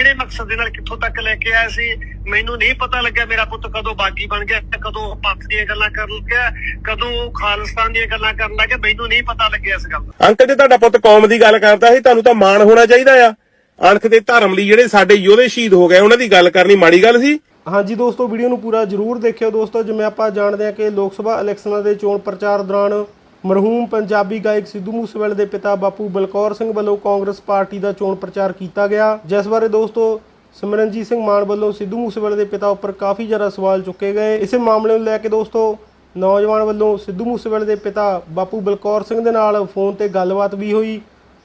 ਕਿਹੜੇ ਮਕਸਦ ਦੇ ਨਾਲ ਕਿੱਥੋਂ ਤੱਕ ਲੈ ਕੇ ਆਇਆ ਸੀ? ਮੈਨੂੰ ਨਹੀਂ ਪਤਾ ਲੱਗਿਆ ਮੇਰਾ ਪੁੱਤ ਕਦੋਂ ਬਾਗੀ ਬਣ ਗਿਆ ਕਦੋਂ ਉਹ ਪੰਥ ਦੀਆਂ ਗੱਲਾਂ ਕਰਨ ਲੱਗਿਆ ਕਦੋਂ ਉਹ ਖਾਲਿਸਤਾਨ ਦੀਆਂ ਗੱਲਾਂ ਕਰਨ ਲੱਗਿਆ ਮੈਨੂੰ ਨਹੀਂ ਪਤਾ ਲੱਗਿਆ ਇਸ ਗੱਲ ਦਾ। ਅੰਕਲ ਜੇ ਤੁਹਾਡਾ ਪੁੱਤ ਕੌਮ ਦੀ ਗੱਲ ਕਰਦਾ ਸੀ ਤੁਹਾਨੂੰ ਤਾਂ ਮਾਣ ਹੋਣਾ ਚਾਹੀਦਾ ਆ। ਅਣਖ ਦੇ ਧਰਮ ਲਈ ਜਿਹੜੇ ਸਾਡੇ ਯੋਧੇ ਸ਼ਹੀਦ ਹੋ ਗਏ ਉਹਨਾਂ ਦੀ ਗੱਲ ਕਰਨੀ ਮਾੜੀ ਗੱਲ ਸੀ? ਹਾਂਜੀ ਦੋਸਤੋ ਵੀਡੀਓ ਨੂੰ ਪੂਰਾ ਜਰੂਰ ਦੇਖਿਓ ਦੋਸਤੋ ਜਿਵੇਂ ਆਪਾਂ ਜਾਣਦੇ ਹਾਂ ਕਿ ਲੋਕ ਸਭਾ ਇਲੈਕਸ਼ਨਾਂ ਦੇ ਚੋਣ ਪ੍ਰਚਾਰ ਦੌਰਾਨ ਮਰਹੂਮ ਪੰਜਾਬੀ ਗਾਇਕ ਸਿੱਧੂ ਮੂਸੇਵਾਲੇ ਦੇ ਪਿਤਾ ਬਾਪੂ ਬਲਕੌਰ ਸਿੰਘ ਵੱਲੋਂ ਕਾਂਗਰਸ ਪਾਰਟੀ ਦਾ ਚੋਣ ਪ੍ਰਚਾਰ ਕੀਤਾ ਗਿਆ। ਜਿਸ ਬਾਰੇ ਦੋਸਤੋ, ਸਿਮਰਨਜੀਤ ਸਿੰਘ ਮਾਨ ਵੱਲੋਂ ਸਿੱਧੂ ਮੂਸੇਵਾਲੇ ਦੇ ਪਿਤਾ ਉੱਪਰ ਕਾਫੀ ਜ਼ਿਆਦਾ ਸਵਾਲ ਚੁੱਕੇ ਗਏ। ਇਸੇ ਮਾਮਲੇ ਨੂੰ ਲੈ ਕੇ ਦੋਸਤੋ, ਨੌਜਵਾਨ ਵੱਲੋਂ ਸਿੱਧੂ ਮੂਸੇਵਾਲੇ ਦੇ ਪਿਤਾ ਬਾਪੂ ਬਲਕੌਰ ਸਿੰਘ ਦੇ ਨਾਲ ਫੋਨ ਤੇ ਗੱਲਬਾਤ ਵੀ ਹੋਈ।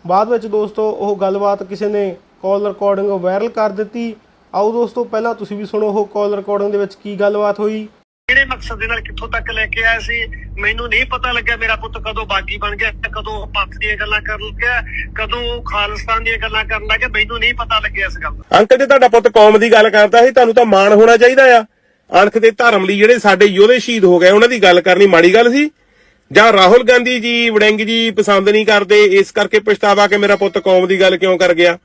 ਬਾਅਦ ਵਿੱਚ ਦੋਸਤੋ, ਉਹ ਗੱਲਬਾਤ ਕਿਸੇ ਨੇ ਕਾਲ ਰਿਕਾਰਡਿੰਗ ਵਾਇਰਲ ਕਰ ਦਿੱਤੀ। ਆਓ ਦੋਸਤੋ, ਪਹਿਲਾਂ ਤੁਸੀਂ ਵੀ ਸੁਣੋ ਉਹ ਕਾਲ ਰਿਕਾਰਡਿੰਗ ਦੇ ਵਿੱਚ ਕੀ ਗੱਲਬਾਤ ਹੋਈ। ਕਿਹੜੇ ਮਕਸਦ ਦੇ ਨਾਲ ਕਿੱਥੋਂ ਤੱਕ ਲੈ ਕੇ ਆਇਆ ਸੀ? ਮੈਨੂੰ ਨਹੀਂ ਪਤਾ ਲੱਗਿਆ ਮੇਰਾ ਪੁੱਤ ਕਦੋਂ ਬਾਗੀ ਬਣ ਗਿਆ, ਕਦੋਂ ਪੰਥ ਦੀਆਂ ਗੱਲਾਂ ਕਰਨ ਲੱਗਿਆ, ਕਦੋਂ ਉਹ ਦੀਆਂ ਗੱਲਾਂ ਕਰਨ ਲੱਗਿਆ, ਮੈਨੂੰ ਨਹੀਂ ਪਤਾ ਲੱਗਿਆ ਇਸ ਗੱਲ ਦਾ। ਅੰਕਲ ਜੇ ਤੁਹਾਡਾ ਪੁੱਤ ਕੌਮ ਦੀ ਗੱਲ ਕਰਦਾ ਸੀ, ਤੁਹਾਨੂੰ ਤਾਂ ਮਾਣ ਹੋਣਾ ਚਾਹੀਦਾ ਆ। ਅਣਖ ਦੇ ਧਰਮ ਲਈ ਜਿਹੜੇ ਸਾਡੇ ਯੋਧੇ ਸ਼ਹੀਦ ਹੋ ਗਏ, ਉਹਨਾਂ ਦੀ ਗੱਲ ਕਰਨੀ ਮਾੜੀ ਗੱਲ ਸੀ। ਜਾਂ ਰਾਹੁਲ ਗਾਂਧੀ ਜੀ, ਵੜਿੰਗ ਜੀ ਪਸੰਦ ਨਹੀਂ ਕਰਦੇ, ਇਸ ਕਰਕੇ ਪਛਤਾਵਾ ਕਿ ਮੇਰਾ ਪੁੱਤ ਕੌਮ ਦੀ ਗੱਲ ਕਿਉਂ ਕਰ ਗਿਆ?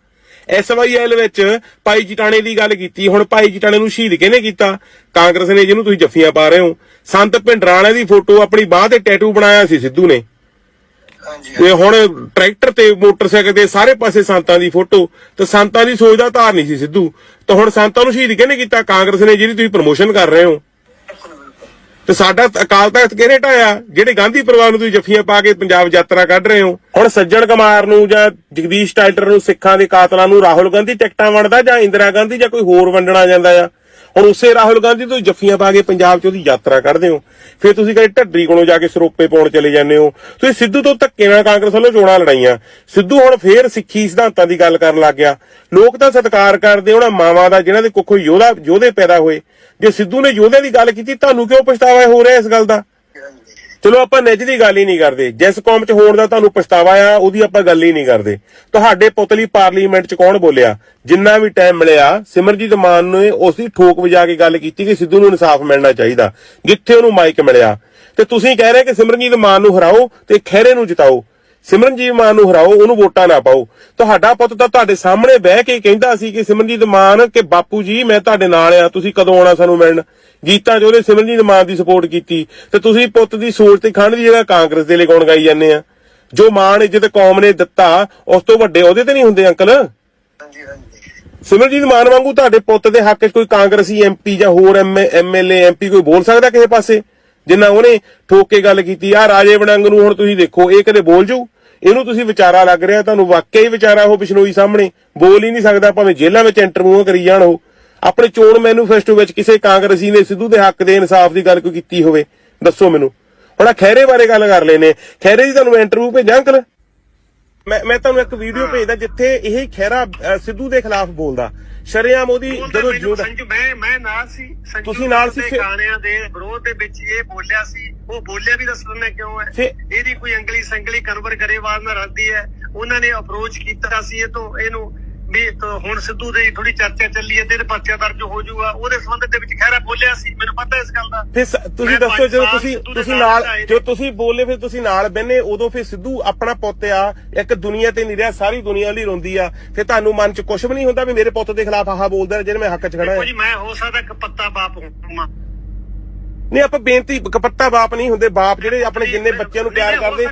ਐਸਵਾਈਐਲ ਵਿੱਚ ਭਾਈ ਜਟਾਣੇ ਦੀ ਗੱਲ ਕੀਤੀ ਹੁਣ ਭਾਈ ਜਟਾਣੇ ਨੂੰ ਸ਼ਹੀਦ ਕਿਹਨੇ ਕੀਤਾ? ਕਾਂਗਰਸ ਨੇ ਜਿਹਨੂੰ ਤੁਸੀਂ ਜੱਫੀਆਂ ਪਾ ਰਹੇ ਹੋ ਸੰਤ ਭਿੰਡਰਾਣੇ ਦੀ ਫੋਟੋ ਆਪਣੀ ਬਾਹ ਤੇ ਟੈਟੂ ਬਣਾਇਆ ਸੀ ਸਿੱਧੂ ਨੇ। ਹਾਂਜੀ ਤੇ ਹੁਣ ਟਰੈਕਟਰ ਤੇ ਮੋਟਰਸਾਈਕਲ ਤੇ ਸਾਰੇ ਪਾਸੇ ਸੰਤਾਂ ਦੀ ਫੋਟੋ ਤੇ ਸੰਤਾਂ ਦੀ ਸੋਚ ਦਾ ਧਾਰ ਨਹੀਂ ਸੀ ਸਿੱਧੂ। ਤਾਂ ਹੁਣ ਸੰਤਾਂ ਨੂੰ ਸ਼ਹੀਦ ਕਿਹਨੇ ਕੀਤਾ? ਕਾਂਗਰਸ ਨੇ ਜਿਹਦੀ ਤੁਸੀਂ ਪ੍ਰਮੋਸ਼ਨ ਕਰ ਰਹੇ ਹੋ। ਤੇ ਸਾਡਾ ਅਕਾਲ ਤਖਤ ਕਿਹਨੇ ਢਾਇਆ? ਜਿਹੜੇ ਗਾਂਧੀ ਪਰਿਵਾਰ ਨੂੰ ਤੁਸੀਂ ਜੱਫੀਆਂ ਪਾ ਕੇ ਪੰਜਾਬ ਯਾਤਰਾ ਕੱਢ ਰਹੇ ਹੋ। ਹੁਣ ਸੱਜਣ ਕੁਮਾਰ ਨੂੰ ਜਾਂ ਜਗਦੀਸ਼ ਟਾਈਟਰ ਨੂੰ ਸਿੱਖਾਂ ਦੇ ਕਾਤਲਾਂ ਨੂੰ ਰਾਹੁਲ ਗਾਂਧੀ ਟਿਕਟਾਂ ਵੰਡਦਾ ਜਾਂ ਇੰਦਰਾ ਗਾਂਧੀ ਜਾਂ ਕੋਈ ਹੋਰ ਵੰਡਣਾ ਜਾਂਦਾ ਆ? ਹੁਣ ਉਸੇ ਰਾਹੁਲ ਗਾਂਧੀ ਤੋਂ ਜੱਫੀਆਂ ਪਾ ਕੇ ਪੰਜਾਬ 'ਚ ਉਹਦੀ ਯਾਤਰਾ ਕੱਢਦੇ ਹੋ। ਫਿਰ ਤੁਸੀਂ ਕਦੇ ਢੱਡਰੀ ਕੋਲੋਂ ਜਾ ਕੇ ਸਰੋਪੇ ਪਾਉਣ ਚਲੇ ਜਾਂਦੇ ਹੋ। ਤੁਸੀਂ ਸਿੱਧੂ ਤੋਂ ਧੱਕੇ ਨਾਲ ਕਾਂਗਰਸ ਵੱਲੋਂ ਚੋਣਾਂ ਲੜਾਈਆਂ। ਸਿੱਧੂ ਹੁਣ ਫੇਰ ਸਿੱਖੀ ਸਿਧਾਂਤਾਂ ਦੀ ਗੱਲ ਕਰਨ ਲੱਗ ਗਿਆ। ਲੋਕ ਤਾਂ ਸਤਿਕਾਰ ਕਰਦੇ ਉਹਨਾਂ ਮਾਵਾਂ ਦਾ ਜਿਨ੍ਹਾਂ ਦੇ ਕੁੱਖੋਂ ਯੋਧਾ ਯੋਧੇ ਪੈਦਾ ਹੋਏ। ਜੇ ਸਿੱਧੂ ਨੇ ਯੋਧਿਆਂ ਦੀ ਗੱਲ ਕੀਤੀ, ਤੁਹਾਨੂੰ ਕਿਉਂ ਪਛਤਾਵਾ ਹੋ ਰਿਹਾ ਇਸ ਗੱਲ ਦਾ? ਚਲੋ ਆਪਾਂ ਨਿੱਜ ਦੀ ਗੱਲ ਹੀ ਨਹੀਂ ਕਰਦੇ। ਜਿਸ ਕੌਮ 'ਚ ਹੋਣ ਦਾ ਤੁਹਾਨੂੰ ਪਛਤਾਵਾ ਆ, ਉਹਦੀ ਆਪਾਂ ਗੱਲ ਹੀ ਨਹੀਂ ਕਰਦੇ। ਤੁਹਾਡੇ ਪੁਤਲੀ ਪਾਰਲੀਮੈਂਟ 'ਚ ਕੌਣ ਬੋਲਿਆ? ਜਿੰਨਾ ਵੀ ਟਾਈਮ ਮਿਲਿਆ, ਸਿਮਰਜੀਤ ਮਾਨ ਨੇ ਉਸ ਦੀ ਠੋਕ ਵਜਾ ਕੇ ਗੱਲ ਕੀਤੀ ਕਿ ਸਿੱਧੂ ਨੂੰ ਇਨਸਾਫ ਮਿਲਣਾ ਚਾਹੀਦਾ। ਜਿੱਥੇ ਉਹਨੂੰ ਮਾਈਕ ਮਿਲਿਆ। ਤੇ ਤੁਸੀਂ ਕਹਿ ਰਹੇ ਕਿ ਸਿਮਰਜੀਤ ਮਾਨ ਨੂੰ ਹਰਾਓ ਤੇ ਖਹਿਰੇ ਨੂੰ ਜਿਤਾਓ। ਸਿਮਰਨਜੀਤ ਮਾਨ ਨੂੰ ਹਰਾਓ ਉਹਨੂੰ ਵੋਟਾਂ ਨਾ ਪਾਓ। ਤੁਹਾਡਾ ਪੁੱਤ ਤਾਂ ਤੁਹਾਡੇ ਸਾਹਮਣੇ ਬਹਿ ਕੇ ਕਹਿੰਦਾ ਸੀ ਕਿ ਸਿਮਰਨਜੀਤ ਮਾਨ ਕਿ ਬਾਪੂ ਜੀ ਮੈਂ ਤੁਹਾਡੇ ਨਾਲ ਆ ਤੁਸੀਂ ਕਦੋਂ ਆਉਣਾ ਸਾਨੂੰ ਮਿਲਣ? ਗੀਤਾਂ 'ਚ ਉਹਨੇ ਸਿਮਰਨਜੀਤ ਮਾਨ ਦੀ ਸਪੋਰਟ ਕੀਤੀ। ਤੇ ਤੁਸੀਂ ਪੁੱਤ ਦੀ ਸੋਚ ਤੇ ਖੰਡ ਦੀ ਜਗ੍ਹਾ ਕਾਂਗਰਸ ਦੇ ਲਈ ਗਾਉਣ ਗਾਈ ਜਾਂਦੇ ਆ? ਜੋ ਮਾਨ ਇੱਜ਼ਤ ਕੌਮ ਨੇ ਦਿੱਤਾ ਉਸ ਤੋਂ ਵੱਡੇ ਉਹਦੇ ਤੇ ਨਹੀਂ ਹੁੰਦੇ ਅੰਕਲ? ਹਾਂਜੀ ਹਾਂਜੀ। ਸਿਮਰਜੀਤ ਮਾਨ ਵਾਂਗੂ ਤੁਹਾਡੇ ਪੁੱਤ ਦੇ ਹੱਕ 'ਚ ਕੋਈ ਕਾਂਗਰਸੀ ਐਮਪੀ ਜਾਂ ਹੋਰ ਐਮਐਲਏ ਐਮਪੀ ਕੋਈ ਬੋਲ ਸਕਦਾ ਕਿਸੇ ਪਾਸੇ? ਜਿੰਨਾ ਉਹਨੇ ਠੋਕ ਕੇ ਗੱਲ ਕੀਤੀ ਆ ਰਾਜੇ ਵੜੰਗ ਨੂੰ ਹੁਣ ਤੁਸੀਂ ਦੇਖੋ, ਇਹ ਕਦੇ ਬੋਲ ਜਾਊ ਇਹਨੂੰ ਤੁਸੀਂ ਵਿਚਾਰਾ ਲੱਗ ਰਿਹਾ, ਤੁਹਾਨੂੰ ਵਾਕਿਆ ਹੀ ਵਿਚਾਰਾ ਉਹ ਬਿਸ਼ਨੋਈ ਸਾਹਮਣੇ ਬੋਲ ਹੀ ਨਹੀਂ ਸਕਦਾ, ਭਾਵੇਂ ਜੇਲ੍ਹਾਂ ਵਿੱਚ ਇੰਟਰਵਿਊ ਕਰੀ ਜਾਣ ਉਹ। ਆਪਣੇ ਚੋਣ ਮੈਨੂਫੈਸਟੋ ਵਿੱਚ ਕਿਸੇ ਕਾਂਗਰਸੀ ਨੇ ਸਿੱਧੂ ਦੇ ਹੱਕ ਦੇ ਇਨਸਾਫ ਦੀ ਗੱਲ ਕੋਈ ਕੀਤੀ ਹੋਵੇ, ਦੱਸੋ ਮੈਨੂੰ। ਹੁਣ ਆਹ ਖਹਿਰੇ ਬਾਰੇ ਗੱਲ ਕਰ ਲੈਨੇ ਖਹਿਰੇ ਦੀ ਤੁਹਾਨੂੰ ਇੰਟਰਵਿਊ ਭੇਜਾਂ, ਅੰਕਲ? ਮੈਂ ਮੈਂ ਤੁਹਾਨੂੰ ਇੱਕ ਵੀਡੀਓ ਭੇਜਦਾ ਜਿੱਥੇ ਇਹ ਖਹਿਰਾ ਅ, ਸਿੱਧੂ ਦੇ ਖਿਲਾਫ ਬੋਲਦਾ। ਸ਼ਰੇਆਮ ਉਹਦੀ ਜਦੋਂ ਸੰਜੂ ਮੈਂ ਮੈਂ ਨਾਲ ਸੀ। ਤੁਸੀਂ ਨਾਲ ਸੀ ਗਾਣਿਆਂ ਦੇ ਵਿਰੋਧ ਦੇ ਵਿੱਚ ਇਹ ਬੋਲਿਆ ਸੀ। ਉਹ ਬੋਲਿਆ ਵੀ ਦੱਸ ਦਿੰਦਾ ਕਿਉਂ ਹੈ। ਇਹਦੀ ਕੋਈ ਅੰਗਲੀ ਸੰਗਲੀ ਕਨਵਰ ਗਰੇਵਾਲ ਨਾਲ ਰਲਦੀ ਹੈ। ਉਹਨਾਂ ਨੇ ਅਪਰੋਚ ਕੀਤਾ ਸੀ ਇਹ ਤੋਂ ਇਹਨੂੰ ਵੀ ਤਾਂ ਹੁਣ ਸਿੱਧੂ ਦੀ ਥੋੜੀ ਚਰਚਾ ਚੱਲੀ ਹੈ ਤੇ ਇਹਦੇ ਪਰਚਾ ਦਰਜ ਹੋ ਜਾਊਗਾ ਉਹਦੇ ਸੰਬੰਧ ਦੇ ਵਿੱਚ ਖੈਰਾ ਬੋਲਿਆ ਸੀ ਮੈਨੂੰ ਪਤਾ ਇਸ ਗੱਲ ਦਾ। ਫਿਰ ਸ- ਤੁਸੀਂ ਦੱਸੋ ਜਦੋਂ ਤੁਸੀਂ ਤੁਸੀਂ ਨਾਲ। ਜੋ ਤੁਸੀਂ ਬੋਲੇ ਫਿਰ ਤੁਸੀਂ ਨਾਲ ਬੈਨੇ ਉਦੋਂ ਫਿਰ ਸਿੱਧੂ ਆਪਣਾ ਪੁੱਤ ਆ ਇੱਕ ਦੁਨੀਆ ਤੇ ਨਹੀਂ ਰਿਹਾ ਸਾਰੀ ਦੁਨੀਆ ਲਈ ਰੋਂਦੀ ਆ। ਫਿਰ ਤੁਹਾਨੂੰ ਮਨ 'ਚ ਕੁਝ ਵੀ ਨਹੀਂ ਹੁੰਦਾ ਵੀ ਮੇਰੇ ਪੁੱਤ ਦੇ ਖਿਲਾਫ ਆਹ ਬੋਲਦਾ ਜਿਹਨੇ ਮੈਂ ਹੱਕ 'ਚ ਖੜਾ ਹਾਂ ਜੀ ਮੈਂ ਹੋ ਸਕਦਾ ਇੱਕ ਪੱਤਾ ਬਾਪ ਹੋਵਾਂ ਨਹੀਂ ਆਪਾਂ ਬੇਨਤੀ ਕਪੱਤਾ ਬਾਪ ਨਹੀਂ ਹੁੰਦੇ ਬਾਪ ਜਿਹੜੇ ਆਪਣੇ ਜਿੰਨੇ ਬੱਚਿਆਂ ਨੂੰ ਪਿਆਰ ਕਰਦੇ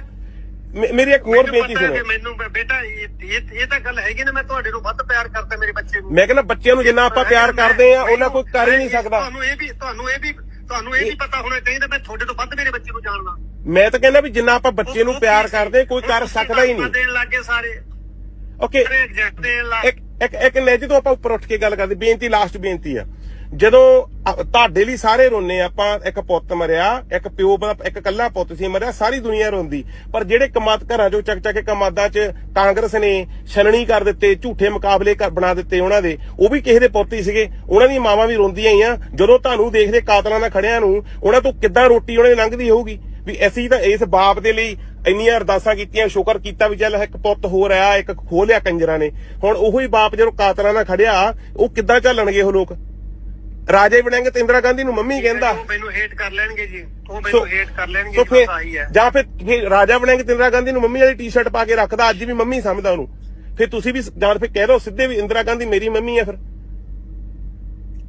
ਮੇ- ਮੇਰੀ ਇੱਕ ਹੋਰ ਮੈਨੂੰ ਬੇਨਤੀ ਪਤਾ ਹੈ ਸੁਣੋ। ਮੈਨੂੰ ਬ- ਬੇਟਾ ਇਹ ਇਹ- ਇਹ ਤਾਂ ਗੱਲ ਹੈਗੀ ਨਾ ਮੈਂ ਤੁਹਾਡੇ ਨੂੰ ਵੱਧ ਪਿਆਰ ਕਰਦਾ ਮੇਰੇ ਬੱਚੇ ਨੂੰ। ਮੈਂ ਕਹਿੰਦਾ ਬੱਚਿਆਂ ਨੂੰ ਜਿੰਨਾ ਆਪਾਂ ਪਿਆਰ ਕਰਦੇ ਆ ਉਹਨਾਂ ਕੋਈ ਕਰ ਹੀ ਨਹੀਂ ਸਕਦਾ। ਤੁਹਾਨੂੰ ਇਹ ਵੀ ਤੁਹਾਨੂੰ ਇਹ ਵੀ ਤੁਹਾਨੂੰ ਇਹ ਵੀ ਪਤਾ ਹੋਣਾ ਚਾਹੀਦਾ ਮੈਂ ਤੁਹਾਡੇ ਤੋਂ ਵੱਧ ਮੇਰੇ ਬੱਚੇ ਨੂੰ ਜਾਣਦਾ। ਮੈਂ ਤਾਂ ਕਹਿੰਦਾ ਵੀ ਜਿੰਨਾ ਆਪਾਂ ਬੱਚੇ ਨੂੰ ਪਿਆਰ ਕਰਦੇ ਕੋਈ ਕਰ ਸਕਦਾ ਹੀ ਨਹੀਂ। ਦੇਣ ਲੱਗੇ ਸਾਰੇ। ਓਕੇ। ਸਾਰੇ ਐਗਜ਼ੈਕਟ ਦੇਣ ਲੱਗ ਇੱਕ ਇੱਕ ਇੱਕ ਨਿੱਜ ਤੋਂ ਆਪਾਂ ਉੱਪਰ ਉੱਠ ਕੇ ਗੱਲ ਕਰਦੇ ਬੇਨਤੀ ਲਾਸਟ ਬੇਨਤੀ ਆ। ਜਦੋਂ ਤੁਹਾਡੇ ਲਈ ਸਾਰੇ ਰੋਨੇ ਆਪਾਂ ਇੱਕ ਪੁੱਤ ਮਰਿਆ, ਇੱਕ ਪਿਓ ਇੱਕ ਕੱਲਾ ਪੁੱਤ ਸੀ ਮਰਿਆ, ਸਾਰੀ ਦੁਨੀਆ ਰੋਂਦੀ। ਪਰ ਜਿਹੜੇ ਕਮਾਦ ਘਰਾਂ ਚੋਂ ਚੱਕ ਚੱਕ ਕੇ ਕਮਾਦਾਂ 'ਚ ਕਾਂਗਰਸ ਨੇ ਛਲਣੀ ਕਰ ਦਿੱਤੇ, ਝੂਠੇ ਮੁਕਾਬਲੇ ਬਣਾ ਦਿੱਤੇ ਉਹਨਾਂ ਦੇ, ਉਹ ਵੀ ਕਿਸੇ ਦੇ ਪੁੱਤ ਹੀ ਸੀਗੇ, ਉਹਨਾਂ ਦੀਆਂ ਮਾਵਾਂ ਵੀ ਰੋਂਦੀਆਂ ਹੀ ਆ। ਜਦੋਂ ਤੁਹਾਨੂੰ ਦੇਖਦੇ ਕਾਤਲਾਂ ਨਾਲ ਖੜਿਆਂ ਨੂੰ, ਉਹਨਾਂ ਤੋਂ ਕਿੱਦਾਂ ਰੋਟੀ ਉਹਨਾਂ ਦੀ ਲੰਘਦੀ ਹੋਊਗੀ? ਵੀ ਅਸੀਂ ਤਾਂ ਇਸ ਬਾਪ ਦੇ ਲਈ ਇੰਨੀਆਂ ਅਰਦਾਸਾਂ ਕੀਤੀਆਂ, ਸ਼ੁਕਰ ਕੀਤਾ ਵੀ ਚੱਲ ਇੱਕ ਪੁੱਤ ਹੋ ਰਿਹਾ ਇੱਕ ਖੋਲਿਆ ਕੰਜਰਾਂ ਨੇ। ਹੁਣ ਉਹੀ ਬਾਪ ਜਦੋਂ ਕਾਤਲਾਂ ਨਾਲ ਖੜਿਆ, ਉਹ ਕਿੱਦਾਂ ਝੱਲਣਗੇ ਉਹ ਲੋਕ? ਰਾਜੇ ਵੜਿੰਗ ਤੇ ਇੰਦਰਾ ਗਾਂਧੀ ਨੂੰ ਮੰਮੀ ਕਹਿੰਦਾ। ਉਹ ਮੈਨੂੰ ਹੇਟ ਕਰ ਲੈਣਗੇ ਜੀ। ਉਹ ਮੈਨੂੰ ਹੇਟ ਕਰ ਲੈਣਗੇ ਬਸ ਆਹੀ ਹੈ। ਜਾਂ ਫਿਰ ਫਿਰ ਰਾਜਾ ਤੇ ਇੰਦਰਾ ਗਾਂਧੀ ਨੂੰ ਮੰਮੀ ਵਾਲੀ ਟੀ-ਸ਼ਰਟ ਪਾ ਕੇ ਰੱਖਦਾ ਅੱਜ ਵੀ ਮੰਮੀ ਸਮਝਦਾ ਉਹਨੂੰ। ਫਿਰ ਤੁਸੀਂ ਵੀ ਜਾਣ ਫਿਰ ਕਹਿ ਦੋ ਸਿੱਧੇ ਵੀ ਇੰਦਰਾ ਗਾਂਧੀ ਮੇਰੀ ਮੰਮੀ ਹੈ ਫਿਰ।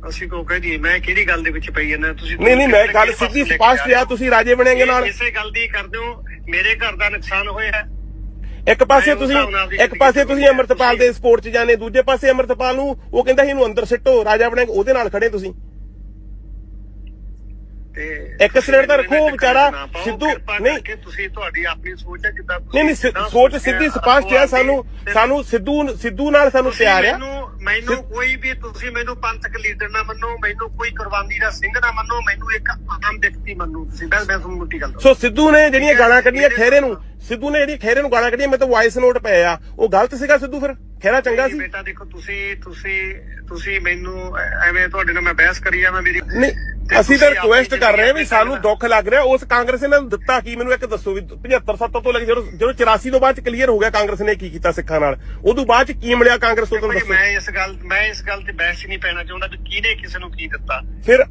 ਅਸੀਂ ਕੋ ਕਹਿ ਦਈਏ? ਮੈਂ ਕਿਹੜੀ ਗੱਲ ਦੇ ਵਿੱਚ ਪਈ ਜਾਂਦਾ ਤੁਸੀਂ ਨਹੀਂ ਨਹੀਂ ਮੈਂ ਗੱਲ ਸਿੱਧੀ ਸਪਸ਼ਟ ਜਾ ਆ ਤੁਸੀਂ ਰਾਜੇ ਬਣੇਗੇ ਨਾਲ। ਇਸੇ ਗੱਲ ਦੀ ਕਰਦੇ ਹੋ। ਮੇਰੇ ਘਰ ਦਾ ਨੁਕਸਾਨ ਹੋਇਆ। ਇੱਕ ਪਾਸੇ ਤੁਸੀਂ ਇੱਕ ਪਾਸੇ ਤੁਸੀਂ ਅਮਰਤਪਾਲ ਦੇ ਸਪੋਰਟ 'ਚ ਜਾਣੇ ਦੂਜੇ ਪਾਸੇ ਅਮਰਤਪਾਲ ਨੂੰ ਉਹ ਕਹਿੰਦਾ ਸੀ ਇਹਨੂੰ ਅੰਦਰ ਸਿੱਟੋ ਰਾਜਾ ਬਣੇਗਾ ਉਹਦੇ ਨਾਲ ਖੜੇ ਤੁਸੀਂ। ਤੇ ਇੱਕ ਸਿਲੰਡਰ ਤਾਂ ਰੱਖੋ, ਵਿਚਾਰਾ ਸਿੱਧੂ ਨਹੀਂ। ਤੁਸੀਂ ਤੁਹਾਡੀ ਆਪਣੀ ਸੋਚ ਹੈ ਕਿਦਾਂ ਨਹੀਂ ਨਹੀਂ ਸੋਚ ਸਿੱਧੀ ਸਪਸ਼ਟ ਆ ਸਾਨੂੰ ਸਾਨੂੰ ਸਿੱਧੂ ਸਿੱਧੂ ਨਾਲ ਸਾਨੂੰ ਪਿਆਰ ਆ ਮੈਨੂੰ ਕੋਈ ਵੀ ਤੁਸੀਂ ਮੈਨੂੰ ਪੰਥਕ ਲੀਡਰ ਨਾ ਮੰਨੋ ਮੈਨੂੰ ਕੋਈ ਕੁਰਬਾਨੀ ਦਾ ਸਿੰਘ ਨਾ ਮੰਨੋ ਮੈਨੂੰ ਇੱਕ ਆਮ ਵਿਅਕਤੀ ਮੰਨੋ ਤੁਸੀਂ। ਬਸ ਮੈਂ ਤੁਹਾਨੂੰ ਮੁੱਟੀ ਗੱਲ ਸੋ ਸਿੱਧੂ ਨੇ ਜਿਹੜੀਆਂ ਗਾਲਾਂ ਕੱਢੀਆਂ ਖੇਰੇ ਨੂੰ ਸਿੱਧੂ ਨੇ ਜਿਹੜੀ ਖੇਰੇ ਨੂੰ ਗਾਲਾਂ ਕੱਢੀਆਂ ਮੈਂ ਤਾਂ ਵਾਇਸ ਨੋਟ ਪਏ ਆ। ਉਹ ਗਲਤ ਸੀਗਾ ਸਿੱਧੂ ਫਿਰ? ਖੇਰਾ ਚੰਗਾ ਸੀ? ਬੇਟਾ ਦੇਖੋ ਤੁਸੀਂ ਤੁਸੀਂ ਤੁਸੀਂ ਮੈਨੂੰ ਐਵੇਂ ਤੁਹਾਡੇ ਨਾਲ ਮੈਂ ਬਹਿਸ ਕਰੀ ਆ ਮੈਂ ਮੇਰੀ ਨਹੀਂ ਅਸੀਂ ਤਾਂ ਰਿਕੁਐਸਟ ਕਰ ਰਹੇ ਹਾਂ ਵੀ ਸਾਨੂੰ ਦੁੱਖ ਲੱਗ ਰਿਹਾ ਉਸ ਕਾਂਗਰਸ ਨੇ ਦਿੱਤਾ ਕੀ? ਮੈਨੂੰ ਇੱਕ ਦੱਸੋ ਵੀ 75 70 ਤੋਂ ਲੈ ਕੇ ਜਦੋਂ ਜਦੋਂ 84 ਤੋਂ ਬਾਅਦ ਚ ਕਲੀਅਰ ਹੋ ਗਿਆ ਕਾਂਗਰਸ ਨੇ ਕੀ ਕੀਤਾ ਸਿੱਖਾਂ ਨਾਲ। ਉਦੋਂ ਬਾਅਦ ਚ ਕੀ ਮਿਲਿਆ ਕਾਂਗਰਸ ਤੋਂ ਦੱਸੋ? ਮੈਂ ਇਸ ਗੱਲ ਮੈਂ ਇਸ ਗੱਲ ਤੇ ਬਹਿਸ ਨਹੀਂ ਪੈਣਾ ਚਾਹੁੰਦਾ ਵੀ ਕਿਹਨੇ ਕਿਸੇ ਨੂੰ ਕੀ ਦਿੱਤਾ। ਫਿਰ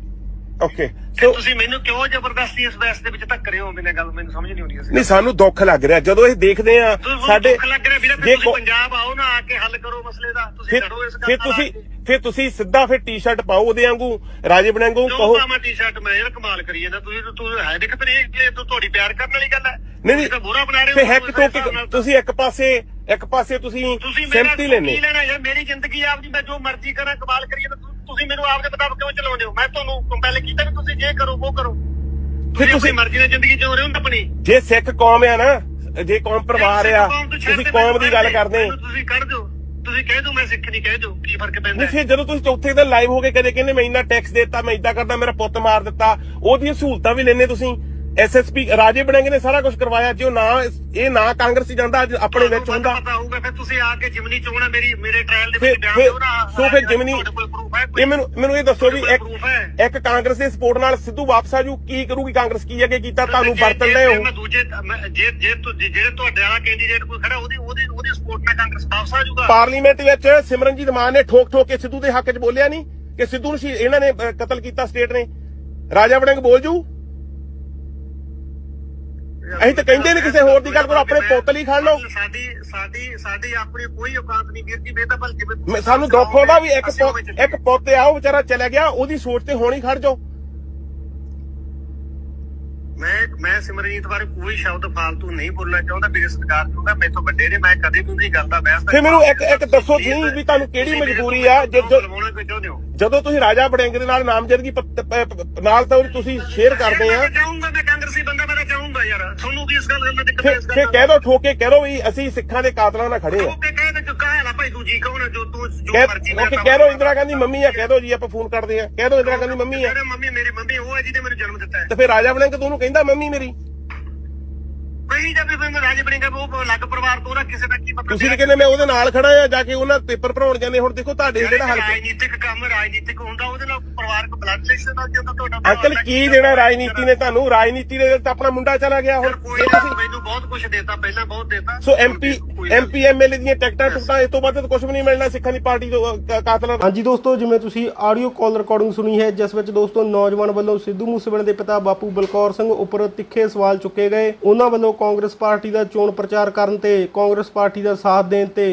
ਓਕੇ ਤੇ ਸੋ ਤੁਸੀਂ ਮੈਨੂੰ ਕਿਉਂ ਜ਼ਬਰਦਸਤੀ ਇਸ ਬਹਿਸ ਦੇ ਵਿੱਚ ਧੱਕ ਰਹੇ ਹੋ? ਮੈਨੂੰ ਗੱਲ ਮੈਨੂੰ ਸਮਝ ਨਹੀਂ ਆਉਂਦੀ ਇਸ ਨਹੀਂ ਸਾਨੂੰ ਦੁੱਖ ਲੱਗ ਰਿਹਾ। ਜਦੋਂ ਇਹ ਦੇਖਦੇ ਆ ਸਾਡੇ ਦੁੱਖ ਲੱਗ ਰਿਹਾ ਵੀਰੇ ਜੇ ਫਿਰ ਤੁਸੀਂ ਪੰਜਾਬ ਆਓ ਨਾ ਆ ਕੇ ਹੱਲ ਕਰੋ ਮਸਲੇ ਦਾ। ਤੁਸੀਂ ਫਿਰ ਲੜੋ ਇਸ ਗੱਲ ਫਿਰ ਨਾਲ ਤੁਸੀਂ ਕੇ। ਫਿਰ ਤੁਸੀਂ ਸਿੱਧਾ ਫਿਰ ਟੀ-ਸ਼ਰਟ ਪਾਓ ਉਹਦੇ ਵਾਂਗੂ ਰਾਜੇ ਬਣਾਂਗੂ ਜੋ ਕਹੋ ਪਾਵਾਂ ਟੀ-ਸ਼ਰਟ ਮੈਂ ਯਾਰ ਕਮਾਲ ਕਰੀ ਜਾਂਦਾ। ਤੁਸੀਂ ਤੂੰ ਹੈ ਦਿੱਕਤ ਨਹੀਂ ਇਹ ਤੂੰ ਤੁਹਾਡੀ ਪਿਆਰ ਕਰਨ ਵਾਲੀ ਗੱਲ ਹੈ। ਨਹੀਂ ਨਹੀਂ। ਤੁਸੀਂ ਤਾਂ ਬੁਰਾ ਬਣਾ ਰਹੇ ਫਿਰ ਹੋ ਹੈਕ ਤੋਂ ਕਿ। ਤੁਸੀਂ ਇੱਕ ਪਾਸੇ ਇੱਕ ਪਾਸੇ ਤੁਸੀਂ ਤੁਸੀਂ ਮੇਰਾ ਸਿੰਪਤੀ ਕੀ ਲੈਣੇ ਲੈਣਾ ਯਾਰ ਮੇਰੀ ਜ਼ਿੰਦਗੀ ਆਪਦੀ ਮੈਂ ਜੋ ਮਰਜ਼ੀ ਕਰਾਂ ਕਮਾਲ ਕਰੀ ਜਾਂਦਾ ਤੁ- ਤੁਸੀਂ ਮੈਨੂੰ ਆਪਦੇ ਮੁਤਾਬਕ ਕਿਉਂ ਚਲਾਉਂਦੇ ਹੋ? ਮੈਂ ਤੁਹਾਨੂੰ ਕੰਪੈਲ ਕੀਤਾ ਵੀ ਤੁਸੀਂ ਜੇ ਕਰੋ ਉਹ ਕਰੋ। ਤੁਸੀਂ ਤੁਸੀਂ- ਆਪਣੀ ਮਰਜ਼ੀ ਨਾਲ ਜ਼ਿੰਦਗੀ ਜਿਉ ਰਹੇ ਹੋ ਨਾ ਆਪਣੀ। ਜੇ ਸਿੱਖ ਕੌਮ ਆ ਨਾ ਜੇ ਕੌਮ ਪਰਿਵਾਰ ਆ ਕੌਮ ਤੋਂ ਛੱਡ ਤੁਸੀਂ ਕੌਮ ਦੀ ਗੱਲ ਕਰਦੇ ਮੈਨੂੰ ਤੁਸੀਂ ਕੱਢ ਦਿਓ। ਤੁਸੀਂ ਕਹਿ ਦਿਓ ਮੈਂ ਸਿੱਖ ਨਹੀਂ ਕਹਿ ਦਿਓ ਕੀ ਫ਼ਰਕ ਪੈਂਦਾ ਨਹੀਂ ਹੈ? ਫਿਰ ਜਦੋਂ ਤੁਸੀਂ ਚੌਥੇ ਦਿਨ ਲਾਈਵ ਹੋ ਕੇ ਕਦੇ ਕਹਿੰਦੇ ਮੈਂ ਇੰਨਾ ਟੈਕਸ ਦੇਤਾ ਮੈਂ ਇਦਾਂ ਕਰਦਾ ਮੇਰਾ ਪੁੱਤ ਮਾਰ ਦਿੱਤਾ ਉਹਦੀਆਂ ਸਹੂਲਤਾਂ ਵੀ ਲੈਣੇ ਤੁਸੀਂ। ਐਸਐਸਪੀ ਰਾਜੇ ਬਣਾਂਗੇ ਨੇ ਸਾਰਾ ਕੁਝ ਕਰਵਾਇਆ। ਜੇ ਉਹ ਨਾ ਇਹ ਨਾ ਕਾਂਗਰਸੀ ਜਾਂਦਾ ਅੱਜ ਆਪਣੇ ਵਿੱਚ ਹੁੰਦਾ। ਪਤਾ ਹੋਊਗਾ ਫਿਰ ਤੁਸੀਂ ਆ ਕੇ ਜਿਮਨੀ ਚੋਣਾ ਮੇਰੀ ਮੇਰੇ ਟ੍ਰਾਇਲ ਦੇ ਵਿੱਚ ਬਿਆਨ ਦਿਓ ਨਾ। ਸੋ ਫਿਰ ਜਿਮਨੀ? ਇਹ ਮੈਨੂੰ ਮੈਨੂੰ ਇਹ ਦੱਸੋ ਵੀ ਇੱਕ ਕਾਂਗਰਸ ਦੇ ਸਪੋਰਟ ਨਾਲ ਸਿੱਧੂ ਵਾਪਸ ਆਜੂ ਕੀ ਕਰੂਗੀ ਕਾਂਗਰਸ? ਕੀ ਅੱਗੇ ਕੀਤਾ? ਤੁਹਾਨੂੰ ਜੇ- ਵਰਤਣ ਜੇ- ਦੇ ਜੇ ਹੋ। ਮੈਂ ਦੂਜੇ ਮੈਂ- ਜੇ ਜੇ ਤੁ- ਜੇ- ਜਿਹੜੇ ਤੁਹਾਡੇ ਵਾਲਾ ਕੈਂਡੀਡੇਟ ਕੋਈ ਖੜਾ ਉਹਦੀ ਉਹਦੀ ਉਹਦੀ ਸਪੋਰਟ ਨਾਲ ਕਾਂਗਰਸ ਵਾਪਸ ਆ ਜਾਊਗਾ। ਪਾਰਲੀਮੈਂਟ ਵਿੱਚ ਸਿਮਰਨਜੀਤ ਮਾਨ ਨੇ ਠੋਕ ਠੋਕ ਕੇ ਸਿੱਧੂ ਦੇ ਹੱਕ 'ਚ ਬੋਲਿਆ ਨਹੀਂ ਕਿ ਸਿੱਧੂ ਨੂੰ ਇਹਨਾਂ ਨੇ ਕਤਲ ਕੀਤਾ ਸਟੇਟ ਨੇ। ਰਾਜਾ ਵੜਿੰਗ ਬੋਲ ਜੂ। ਅਸੀਂ ਤਾਂ ਕਹਿੰਦੇ ਨੀ ਕਿਸੇ ਹੋਰ ਦੀ ਗੱਲ ਕਰੋ, ਆਪਣੇ ਪੁੱਤ ਲਈ ਖੜ ਲਓ। ਸਾਡੀ ਸਾਡੀ ਸਾਡੀ ਆਪਣੀ ਕੋਈ ਔਕਾਤ ਨਹੀਂ ਵੀਰ ਜੀ ਮੈਂ ਤਾਂ ਬਲਕਿ ਸਾਨੂੰ ਦੁੱਖ ਉਹਦਾ ਵੀ ਇੱਕ। ਇੱਕ ਪੁੱਤ ਆ ਉਹ ਵਿਚਾਰਾ ਚਲਾ ਗਿਆ ਉਹਦੀ ਸੋਚ ਤੇ ਹੋਣੀ ਖੜ ਜਾਓ ਮੈਂ ਮੈਂ ਸਿਮਰਜੀਤ ਬਾਰੇ ਕੋਈ ਸ਼ਬਦ ਫਾਲਤੂ ਨਹੀਂ ਬੋਲਣਾ ਚਾਹੁੰਦਾ ਮੇਰੇ ਸਤਿਕਾਰ ਚਾਹੁੰਦਾ ਮੈਥੋਂ ਵੱਡੇ ਨੇ ਮੈਂ ਕਦੇ ਵੀ ਉਹਦੀ ਗੱਲ ਦਾ ਬਹਿਸ ਫਿਰ ਮੈਨੂੰ ਇੱਕ ਇੱਕ ਦੱਸੋ ਸਹੀ ਵੀ ਤੁਹਾਨੂੰ ਕਿਹੜੀ ਮਜਬੂਰੀ ਆ ਜੇ- ਜੋ- ਜਦੋਂ ਤੁਸੀਂ ਰਾਜਾ ਵੜਿੰਗ ਦੇ ਨਾਲ ਨਾਮਜ਼ਦਗੀ ਨਾਲ ਤਾਂ ਤੁਸੀਂ ਸ਼ੇਅਰ ਕਰਦੇ ਆ ਮੈਂ ਚਾਹੂੰਗਾ ਮੈਂ ਕਾਂਗਰਸੀ ਬੰਦਾ ਮੈਂ ਤਾਂ ਚਾਹੂੰਗਾ ਯਾਰ। ਤੁਹਾਨੂੰ ਵੀ ਇਸ ਗੱਲ ਨਾਲ ਦਿੱਕਤ ਹੈ ਇਸ ਗੱਲ ਨਾਲ? ਕਹਿ ਦੋ ਠੋਕੇ ਕਹਿ ਦੋ ਵੀ ਅਸੀਂ ਸਿੱਖਾਂ ਦੇ ਕਾਤਲਾਂ ਨਾਲ ਖੜੇ ਆ ਉਹ ਤੇ ਕਹਿ ਦੇ ਚੁੱਕਾ ਹੈ ਨਾ ਭਾਈ ਤੂੰ ਜੀ ਕਹੋ ਨਾ ਜੋ ਤੂੰ ਜੋ ਮਰਜ਼ੀ ਓਕੇ ਕਹਿ ਦੋ ਇੰਦਰਾ ਗਾਂਧੀ ਮੰਮੀ ਆ ਕਹਿ ਦੋ ਜੀ ਆਪਾਂ ਫੋਨ ਕਰਦੇ ਆ ਕਹਿ ਦੋ ਇੰਦਰਾ ਗਾਂਧੀ ਮੰਮੀ ਆ। ਮੇਰੇ ਮੰਮੀ ਮੇਰੀ ਮੰਮੀ ਉਹ ਹੈ ਜਿਹਨੇ ਮੈਨੂੰ ਜਨਮ ਦਿੱਤਾ ਹੈ। ਤੇ ਫਿਰ ਰਾਜਾ ਵੜਿੰਗ ਤੁਹਾਨੂੰ ਕਹਿੰਦਾ ਮੰਮੀ ਮੇਰੀ? ਕਹੀ ਜਾਵੇ ਫਿਰ ਮੈਂ ਰਾਜ ਬਣੇਗਾ ਉਹ ਅਲੱਗ ਪਰਿਵਾਰ ਤੋਂ ਉਹਦਾ ਕਿਸੇ ਦਾ ਕੀ ਮਤਲਬ ਤੁਸੀਂ ਤਾਂ ਕਹਿੰਦੇ ਮੈਂ ਉਹਦੇ ਨਾਲ ਖੜਾ ਆ ਜਾ ਕੇ ਉਹਨਾਂ ਪੇਪਰ ਭਰਾਉਣ ਜਾਂਦੇ ਹੁਣ ਦੇਖੋ ਤੁਹਾਡੇ ਜਿਹੜਾ ਹਲਕਾ ਰਾਜਨੀਤਿਕ ਕੰਮ ਰਾਜਨੀਤਿਕ ਹੁੰਦਾ ਉਹਦੇ ਨਾਲ ਪਰਿਵਾਰਕ ਰਿਲੇਸ਼ਨ ਨਾਲ ਜਾਂਦਾ ਤੁਹਾਡਾ ਅੰਕਲ ਕੀ ਦੇਣਾ ਰਾਜਨੀਤੀ ਨੇ ਤੁਹਾਨੂੰ ਰਾਜਨੀਤੀ ਦੇ ਵਿੱਚ ਤਾਂ ਆਪਣਾ ਮੁੰਡਾ ਚਲਾ ਗਿਆ ਹੁਣ ਕੋਈ ਨਾ, ਮੈਨੂੰ ਬਹੁਤ ਕੁਝ ਦੇਤਾ ਪਹਿਲਾਂ ਬਹੁਤ ਦੇਤਾ। ਸੋ ਐਮਪੀ ਐਮਪੀ ਐਮਐਲਏ ਦੀਆਂ ਟਿਕਟਾਂ ਟੁਕਟਾਂ ਇਸ ਤੋਂ ਵੱਧ ਕੁਝ ਵੀ ਨਹੀਂ ਮਿਲਣਾ ਸਿੱਖਾਂ ਦੀ ਪਾਰਟੀ ਤੋਂ ਕਾਤਲਾਂ ਹਾਂਜੀ ਦੋਸਤੋ ਜਿਵੇਂ ਤੁਸੀਂ ਆਡੀਓ ਕਾਲ ਰਿਕਾਰਡਿੰਗ ਸੁਣੀ ਹੈ ਜਿਸ ਵਿੱਚ ਦੋਸਤੋ ਨੌਜਵਾਨ ਵੱਲੋਂ ਸਿੱਧੂ ਮੂਸੇਵਾਲੇ ਦੇ ਪਿਤਾ ਬਾਪੂ ਬਲਕੌਰ ਸਿੰਘ ਉੱਪਰ ਤਿੱਖੇ ਸਵਾਲ ਚੁੱਕੇ ਗਏ। ਉਹਨਾਂ ਵੱਲੋਂ ਕਾਂਗਰਸ ਪਾਰਟੀ ਦਾ ਚੋਣ ਪ੍ਰਚਾਰ ਕਰਨ ਤੇ ਕਾਂਗਰਸ ਪਾਰਟੀ ਦਾ ਸਾਥ ਦੇਣ ਤੇ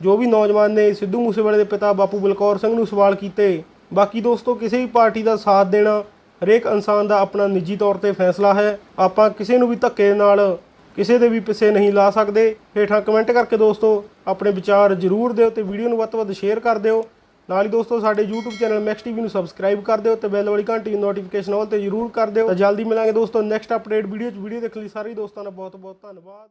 ਜੋ ਵੀ ਨੌਜਵਾਨ ਨੇ ਸਿੱਧੂ ਮੂਸੇਵਾਲੇ ਦੇ ਪਿਤਾ ਬਾਪੂ ਬਲਕੌਰ ਸਿੰਘ ਨੂੰ ਸਵਾਲ ਕੀਤੇ। ਬਾਕੀ ਦੋਸਤੋ, ਕਿਸੇ ਵੀ ਪਾਰਟੀ ਦਾ ਸਾਥ ਦੇਣਾ ਹਰੇਕ ਇਨਸਾਨ ਦਾ ਆਪਣਾ ਨਿੱਜੀ ਤੌਰ ਤੇ ਫੈਸਲਾ ਹੈ। ਆਪਾਂ ਕਿਸੇ ਨੂੰ ਵੀ ਧੱਕੇ ਨਾਲ ਕਿਸੇ ਦੇ ਵੀ ਪਿੱਛੇ ਨਹੀਂ ਲਾ ਸਕਦੇ। ਹੇਠਾਂ ਕਮੈਂਟ ਕਰਕੇ ਦੋਸਤੋ, ਆਪਣੇ ਵਿਚਾਰ ਜ਼ਰੂਰ ਦਿਓ ਤੇ ਵੀਡੀਓ ਨੂੰ ਵੱਧ ਤੋਂ ਵੱਧ ਸ਼ੇਅਰ ਕਰ ਦਿਓ। ਨਾਲ ਹੀ ਦੋਸਤੋ, ਸਾਡੇ YouTube ਚੈਨਲ ਮੈਕਸ ਟੀਵੀ ਨੂੰ ਸਬਸਕ੍ਰਾਈਬ ਕਰ ਦਿਓ ਤੇ ਬੈਲ ਵਾਲੀ ਘੰਟੀ ਨੂੰ ਨੋਟੀਫਿਕੇਸ਼ਨ ਆਲ ਤੇ ਜ਼ਰੂਰ ਕਰ ਦਿਓ। ਤਾਂ ਜਲਦੀ ਮਿਲਾਂਗੇ ਦੋਸਤੋ ਨੈਕਸਟ ਅਪਡੇਟ ਵੀਡੀਓ 'ਚ। ਵੀਡੀਓ ਦੇਖਣ ਲਈ ਸਾਰੇ ਦੋਸਤਾਂ ਦਾ ਬਹੁਤ ਬਹੁਤ ਧੰਨਵਾਦ।